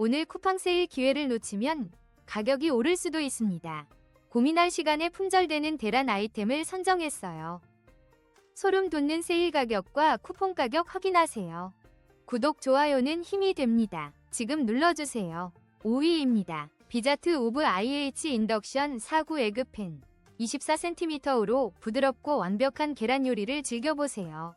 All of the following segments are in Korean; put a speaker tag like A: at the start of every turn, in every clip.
A: 오늘 쿠팡 세일 기회를 놓치면 가격이 오를 수도 있습니다. 고민할 시간에 품절되는 대란 아이템을 선정했어요. 소름 돋는 세일 가격과 쿠폰 가격 확인하세요. 구독, 좋아요는 힘이 됩니다. 지금 눌러주세요. 5위입니다. 비자트 오브 IH 인덕션 49 에그팬 24cm으로 부드럽고 완벽한 계란 요리를 즐겨보세요.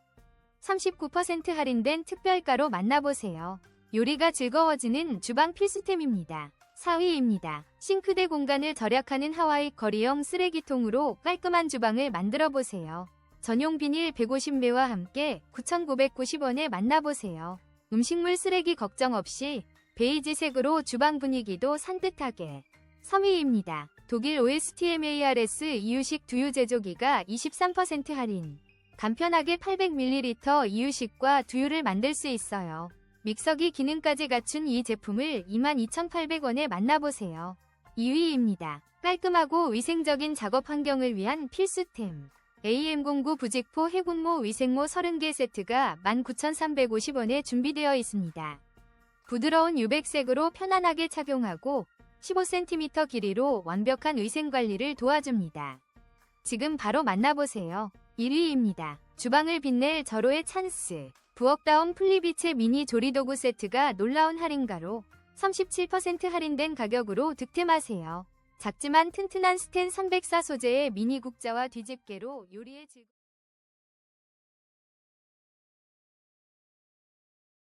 A: 39% 할인된 특별가로 만나보세요. 요리가 즐거워지는 주방 필수템입니다. 4위입니다. 싱크대 공간을 절약하는 하와이 거리형 쓰레기통으로 깔끔한 주방을 만들어 보세요. 전용 비닐 150매와 함께 9,990원에 만나보세요. 음식물 쓰레기 걱정 없이 베이지색으로 주방 분위기도 산뜻하게. 3위입니다. 독일 OSTMARS 이유식 두유 제조기가 23% 할인. 간편하게 800ml 이유식과 두유를 만들 수 있어요. 믹서기 기능까지 갖춘 이 제품을 22,800원에 만나보세요. 2위입니다. 깔끔하고 위생적인 작업 환경을 위한 필수템. AM09 부직포 해군모 위생모 30개 세트가 19,350원에 준비되어 있습니다. 부드러운 유백색으로 편안하게 착용하고 15cm 길이로 완벽한 위생 관리를 도와줍니다. 지금 바로 만나보세요. 1위입니다. 주방을 빛낼 절호의 찬스. 부엌다운 플리비체 미니 조리도구 세트가 놀라운 할인가로 37% 할인된 가격으로 득템하세요. 작지만 튼튼한 스텐 304 소재의 미니 국자와 뒤집개로 요리의 즐